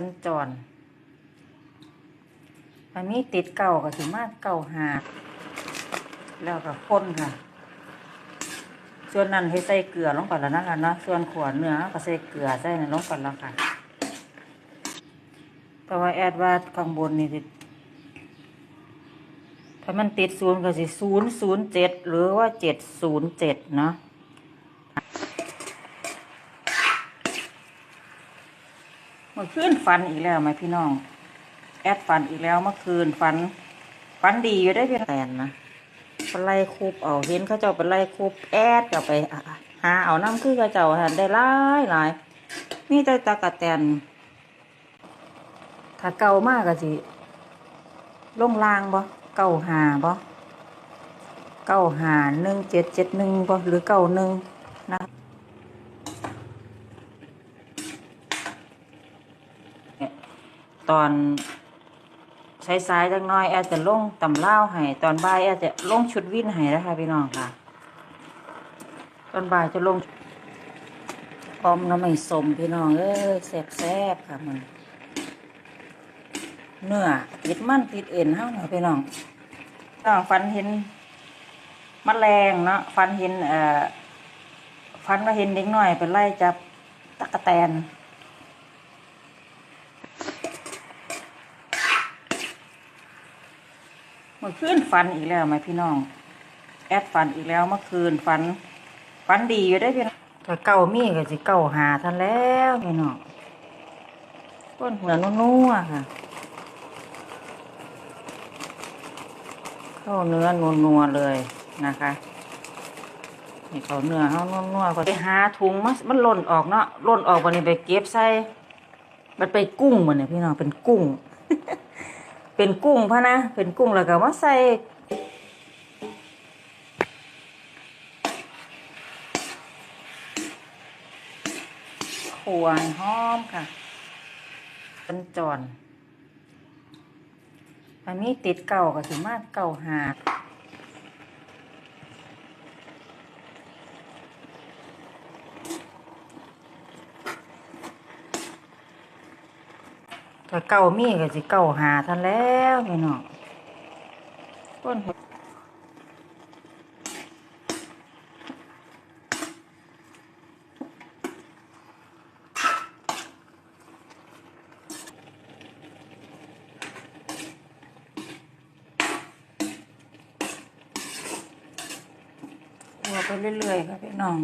สัญจรอันนี้ติดเก่ากับสิมากเก่าหาแล้วก็คนค่ะ ส่วนนั้นให้ใส่เกลือลงไปแล้วนะคะเนะส่วนขวดเนื้อก็ใส่เกลือใส่ในลงไปแล้วค่ะ แต่ว่าแอดว่าข้างบนนี่สิดถ้ามันติดศูนย์ก็สิศูนย์ศูนย์เจ็ดหรือว่าเจ็ดศูนย์เจ็ดเนาะ มื่อคืนฝันอีกแล้วไหมพี่น้อง แอดฝันอีกแล้วเมื่อคืนฝันฝันดีอยู่ได้เพียงแตนนะปไล่คูบเอาเห็นเขาเจ้าไปไล่คูบแอดกลับไปหาเอาน้ำคือเขาเจ้าหันได้หลายหลายมีแต่ตะกระแตนถ้าเก่ามากก็สิลงลางบ่เก่าหาบ่เก่าหาหนึ่งเจ็ดเจ็ดหนึ่งบ่หรือเก่าหนึ่งนะ ตอนใช้ซ้ายๆจังน้อยแอดจะลงตำเล่าให้ตอนบ่ายแอดจะลงชุดวินให้นะคะพี่น้องค่ะ ตอนบ่ายจะลงพร้อมน้ำไม่สมพี่น้องเอ้ยแซ่บๆค่ะมันเนื้อติดมันติดเอ็นเฮาเนาะพี่น้องน้องฟันเห็นมะแมลงเนาะฟันเห็นเอ่อฟันว่าเห็นเด็กน้อยไปไล่จับตะกะแตน เมื่อคืนฝันอีกแล้วไหมพี่น้อง แอดฝันอีกแล้วเมื่อคืนฝันฝันดีอยู่ได้พี่น้องถ้าเก่ามีก็สิเก่าหาท่านแล้วพี่น้องก้นหัวนัวๆค่ะเข้าเนื้อนัวๆเลยนะคะนี่เขาเนื้อเขานัวๆก็ไปหาถุงมันมันหล่นออกเนาะหล่นออกวันนี้ไปเก็บใส่มันไปกุ้งมันเนี่ยพี่น้องเป็นกุ้ง เป็นกุ้งพะนะ เป็นกุ้งแล้วก็มาใส่ขวนห้หอมค่ะเป็นจอนอันนี้ติดเก่ากับสิมาเก่าหา ถ้าเก่ามีก็สิเก่าหาท่านแล้วพี่น้องต้นเห็ดหัวไปเรื่อยๆค่ะพี่น้อง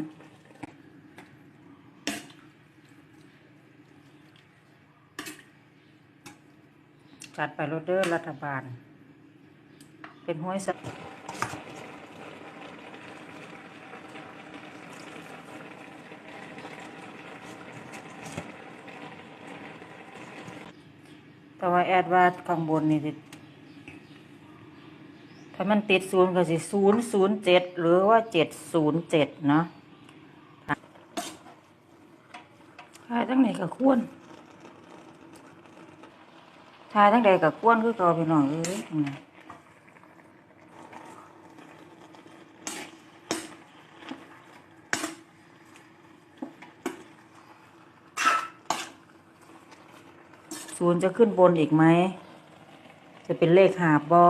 จัดไปโรเดอร์รัฐบาล เป็นห้วยสัตว์แต่ว่าแอดว่าข้างบนนี่สิถ้ามันติดศูนย์ก็สิศูนย์ศูนย์เจ็ดหรือว่าเจ็ดศูนย์เจ็ดเนาะขายทั้งไหนก็ควร ทายทั้งใดกับกวนคือเก่าพี่น้องเอ้ยศูนย์จะขึ้นบนอีกไหม จะเป็นเลขหาบบอ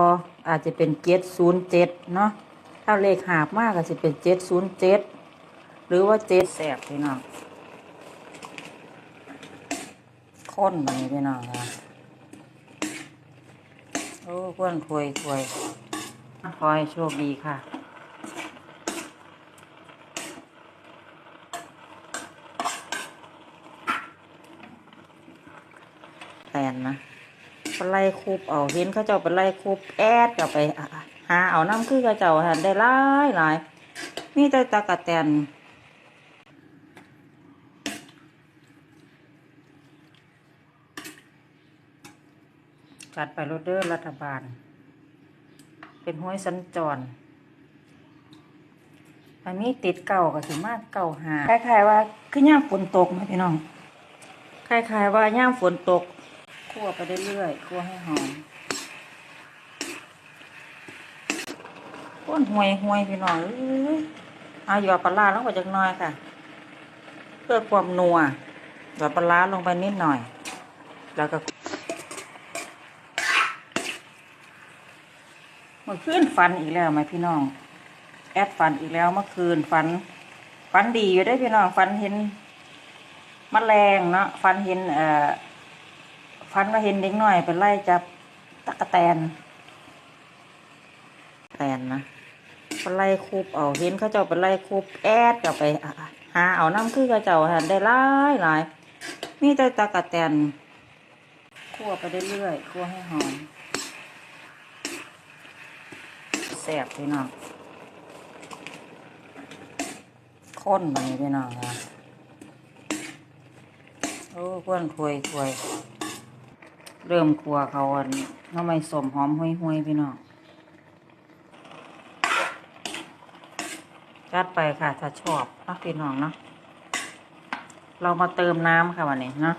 อาจจะเป็นเจ็ดศูนย์เจ็ดเนาะ ถ้าเลขหาบมากก็จะเป็นเจ็ดศูนย์เจ็ดหรือว่าเจ็ดแสบพี่น้องค้นมานี่พี่น้องนะ โอ้เพื่อนถวยถวยคอยโชคดีค่ะแตนนะปไล่คูบเอาเห็นเขาเจ้าปไล่คูบแอดกับไปหาเอาน้ำคือเขาเจ้าหันได้หลายหลายมีแต่ตะกะแตน จัดไปโรเดอร์รัฐบาล เป็นห้วยสัญจรอันนี้ติดเก่ากับสิมาเก่าหาคล้ายๆว่าคือย่ามฝนตกไหมพี่น้องคล้ายๆว่าย่ามฝนตกคั่วไปเรื่อยๆคั่วให้หอมข้นห่วยห่วยๆพี่น้องเอ้ยเอาหยอดปลาร้าลงไปจักหน่อยค่ะ เพื่อความนัวหยอดปลาร้าลงไปนิดหน่อย แล้วก็ มื่อคืนฝันอีกแล้วไหมพี่น้อง แอดฝันอีกแล้วเมื่อคืนฝันฝันดีอยู่ได้พี่น้องฝันเห็นมแมลงเนาะฝันเห็นเอ่อฝันว่าเห็นเด็กน้อยไปไล่จับตะกะแตนแตนนะไปไล่คูบเอาเห็นเขาเจ้าไปไล่คูบแอดจะไปหาเอาน้ำคือเขาเจ้าหันได้หลายหลายมีแต่ตะกะแตนคั่วไปเรื่อยๆคั่วให้หอม แซ่บพี่น้องข้นมาพี่น้องนะโอ้เพื่อนคุยคุยเริ่มครัวเขาอันทำไมสมหอมห้วยห้วยๆพี่น้องจัดไปค่ะถ้าชอบนะพี่น้องเนาะเรามาเติมน้ำค่ะวันนี้เนาะ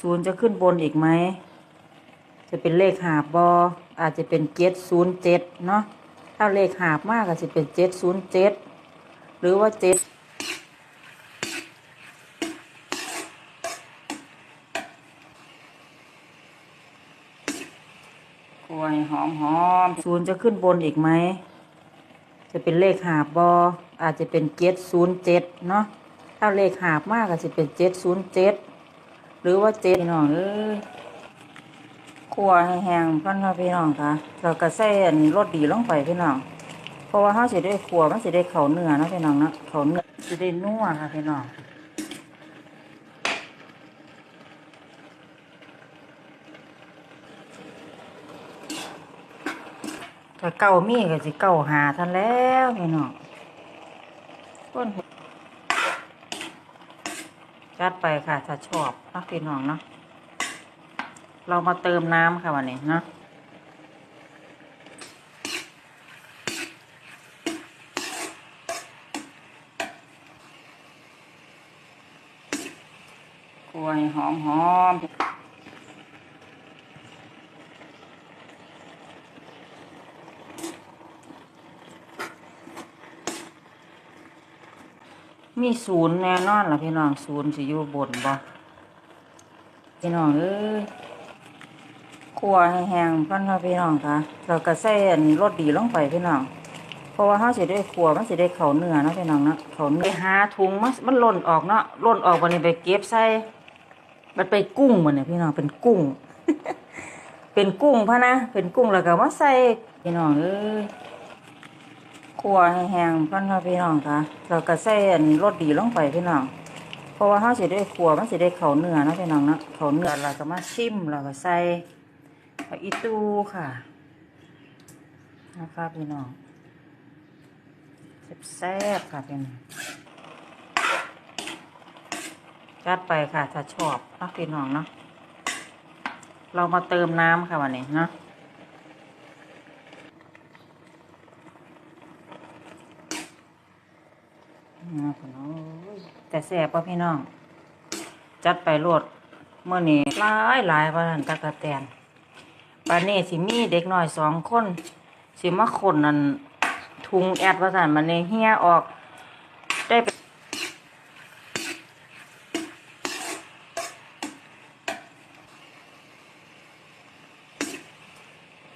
ศูนย์จะขึ้นบนอีกไหม จะเป็นเลขหาบบออาจจะเป็นเจ็ดศูนย์เจ็ดเนาะถ้าเลขหาบมากก็จะเป็นเจ็ดศูนย์เจ็ดหรือว่าเจ็ดกล้วยหอมหอมศูนย์จะขึ้นบนอีกไหม จะเป็นเลขหาบบออาจจะเป็นเจ็ดศูนย์เจ็ดเนาะถ้าเลขหาบมากก็จะเป็นเจ็ดศูนย์เจ็ดหรือว่าเจ็ดพี่น้องเอ้ย คั่วให้แห้งก่อนค่ะพี่น้องค่ะเราก็ใส่อันรสดีลงไปพี่น้อง เพราะว่าเขาสิได้ขัวมันสิได้เข่าเนื้อนะพี่น้องนะเข่าเนื้อสิได้นัวค่ะพี่น้องถ้าเก่ามีก็สิเก่าหาทันแล้วพี่น้องต้นจัดไปค่ะถ้าชอบนะพี่น้องเนาะ เรามาเติมน้ำค่ะวันนี้เนาะกล้วยหอมหอมมีศูนย์แน่นอนล่ะพี่น้องศูนย์สิอยู่บนบ่พี่น้องเอ้ย คั่วแห้งก่อนค่ะพี่น้องค่ะเราก็ใส่รสดีลงไปพี่น้อง เพราะว่าเขาสิได้ขัวมันสิได้เข่าเนื้อเนาะพี่น้องเนาะเข่าเนื้อไปหาถุงมันมันล่นออกเนาะล่นออกวันนี้ไปเก็บใส่มันไปกุ้งมันเนี่ยพี่น้องเป็นกุ้ง เป็นกุ้งพะนะเป็นกุ้งแล้วก็มาใส่พี่น้องเอ้ยขัวแห้งก่อนค่ะพี่น้องค่ะเราก็ใส่รสดีลงไปพี่น้องเพราะว่าเขาสิได้ขัวมันสิได้เข่าเนื้อเนาะพี่น้องเนาะเข่าเนื้อเราก็มาชิมเราก็ใส่ ผักอีตูค่ะนะคะพี่น้องแซ่บๆค่ะพี่น้องจัดไปค่ะถ้าชอบนาะพี่น้องเนาะเรามาเติมน้ำค่ะวันนี้เนาะนะพี่น้องแต่แซ่บป่ะพี่น้อง จัดไปโลดเมื่อนี้หลายหลายว่านันตะกะแตน ปานนี้สิมีเด็กน้อยสองคน สิมาคนนั่นทุงแอดว่าสันมันเลยเฮียออก ได้ไป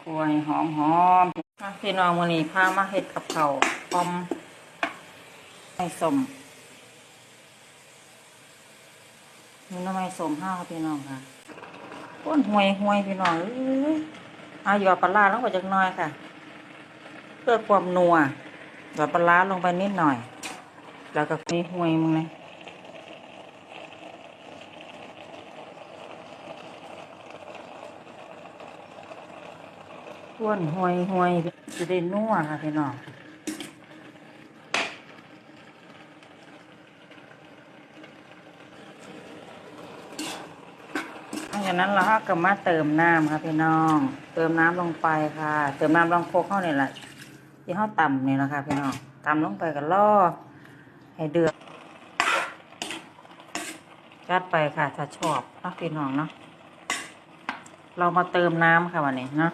กล้วยหอมหอมพี่น้องวันนี้พามาเฮ็ดกับเขาวอมไม่สมนี่น้ำไม่สมห้าค่ะพี่น้องค่ะ ก้นห่วยห่วยพี่น้องเอ้ยเอาหยอดปลาร้าลงไปจักน่อยค่ะ เพื่อความนัวหยอดปลาร้าลงไปนิดหน่อย แล้วก็นี่ห่วยมึงเลยข้วนห่วยห่วยจะได้นัวค่ะพี่น้องหลัง จากนั้นเราก็มาเติมน้ำค่ะพี่น้อง เติมน้ำลงไปค่ะ เติมน้ำลงโคกเข้าเนี่ยแหละที่เขาต่ำนี่นะคะพี่น้องต่ำลงไปกันล่อให้เดือดจัดไปค่ะถ้าชอบนะพี่น้องเนาะเรามาเติมน้ำค่ะวันนี้เนาะ